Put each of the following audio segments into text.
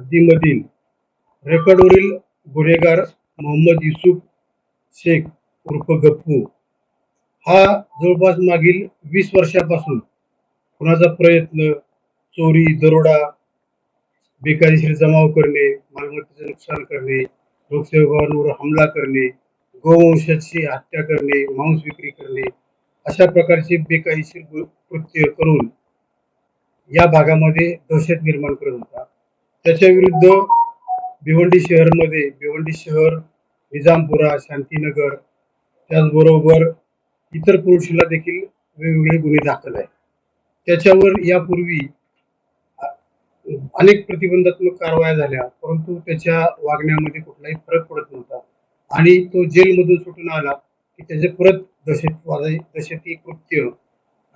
हद्दीमधील रेकॉर्डवरील गुन्हेगार मोहम्मद युसुफ शेख उर्फ गप्पू हा जवळपास मागील वीस वर्षापासून कुणाचा प्रयत्न चोरी दरोडा बेकायदेशीर जमाव करणे मालमत्तेचे नुकसान करणे लोकसेवकांवर हमला करणे गोवंशाची हत्या करणे मांस विक्री करणे अशा प्रकारचे बेकायदेशीर कृत्य करून या भागामध्ये दहशत निर्माण करत होता. त्याच्या विरुद्ध भिवंडी शहरमध्ये भिवंडी शहर निजामपुरा शांतीनगर त्याचबरोबर इतर पुरुषीला देखील वेगवेगळे गुन्हे दाखल आहे त्याच्यावर यापूर्वी अनेक प्रतिबंधात्मक कारवाया झाल्या परंतु त्याच्या वागण्यामध्ये कुठलाही फरक पडत नव्हता. आणि तो जेलमधून सुटून आला की त्याचे परत दहशतवादी दहशती कृत्य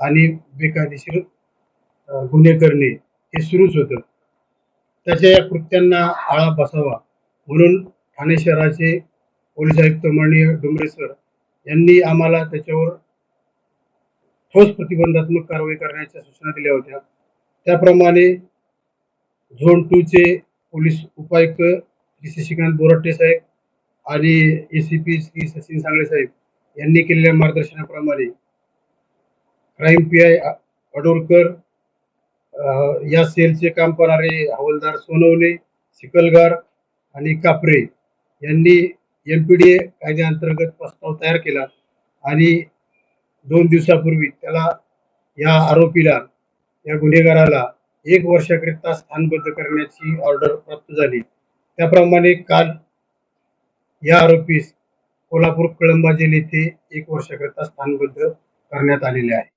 आणि बेकायदेशीर गुन्हे करणे हे सुरूच होतं. त्याच्या या कृत्यांना आळा बसावा. म्हणून ठाणे शहराचे पोलीस आयुक्त माननीय डुंबरे सर यांनी आम्हाला त्याच्यावर ठोस प्रतिबंधात्मक कारवाई करण्याच्या सूचना दिल्या होत्या. त्याप्रमाणे झोन टूचे पोलीस उपायुक्त श्री शशिकांत बोराटे साहेब आणि A C P Shri Sachin Sangle साहेब यांनी केलेल्या मार्गदर्शनाप्रमाणे क्राईम पी आय अडोरकर या सेलचे काम करणारे हवालदार सोनवणे चिखलगार आणि कापरे यांनी एम पी डी ए कायद्याअंतर्गत प्रस्ताव तयार केला आणि दोन दिवसापूर्वी त्याला या आरोपीला या गुन्हेगाराला एक वर्षाकरिता स्थानबद्ध करण्याची ऑर्डर प्राप्त झाली. त्याप्रमाणे काल या आरोपीस कोल्हापूर कळंबा जेल येथे एक वर्षाकरिता स्थानबद्ध करण्यात आलेले आहे